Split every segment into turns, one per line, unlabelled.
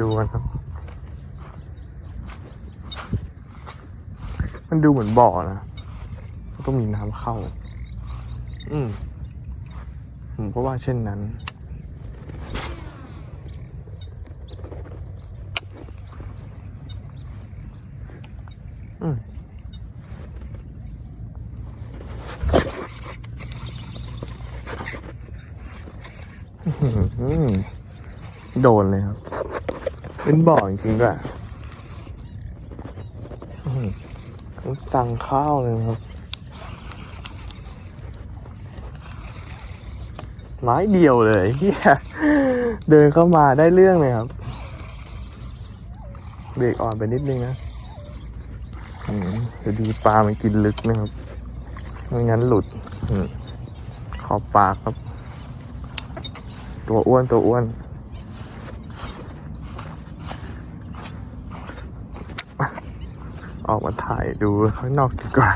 ดูกันครับ มันดูเหมือนบ่อนะต้องมีน้ำเข้า อืม ผมก็ว่าเช่นนั้น อืมอืมโดนเลยครับ เป็นบ่อจริงๆด้วยอืมต้องสั่งข้าวเลยครับ ไม้เดียวเลยเฮียเดินเข้ามาได้เรื่องเลยครับ เบรกอ่อนไปนิดนึงนะอืมจะดีปลามันกินลึกนะครับ ไม่งั้นหลุดอืมขอบปากครับ ตัวอ้วนตัวอ้วน ออกมาถ่ายดูข้างนอกดีกว่า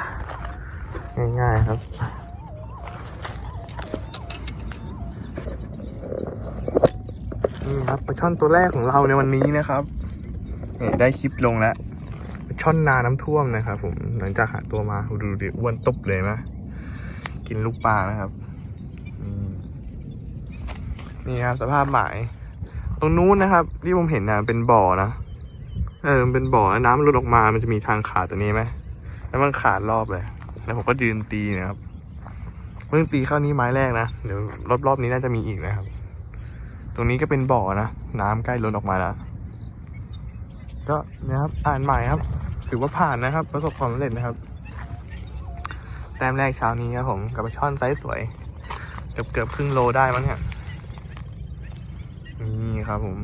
ง่ายๆครับนี่ครับปลาช่อนตัวแรกของเราในวันนี้นะครับเนี่ยได้คลิปลงแล้วปลาช่อนนาน้ำท่วมนะครับผมหลังจากหาตัวมาดูดิอ้วนตบเลยนะกินลูกปลานะครับนี่ครับสภาพหมาย ตรงนู้นนะครับ ที่ผมเห็นนะเป็นบ่อนะ เออมันเป็นบ่อแล้วน้ำมันลดออกมา มันจะมีทางขาดตัวนี้ไหมแล้วมันขาดรอบเลย แล้วผมก็ยืนตีนะครับเพิ่งตีเข้านี้ไม้แรกนะ เดี๋ยวรอบๆนี้น่าจะมีอีกนะครับ ตรงนี้ก็เป็นบ่อนะ น้ำใกล้ล้นออกมาแล้ว ก็นะครับ อ่านใหม่ครับ ถือว่าผ่านนะครับ ประสบความสำเร็จนะครับ แต้มแรกเช้านี้ครับผม กับปลาช่อนไซส์สวย เกือบเกือบครึ่งโลได้มั้งเนี่ย นี่ครับผม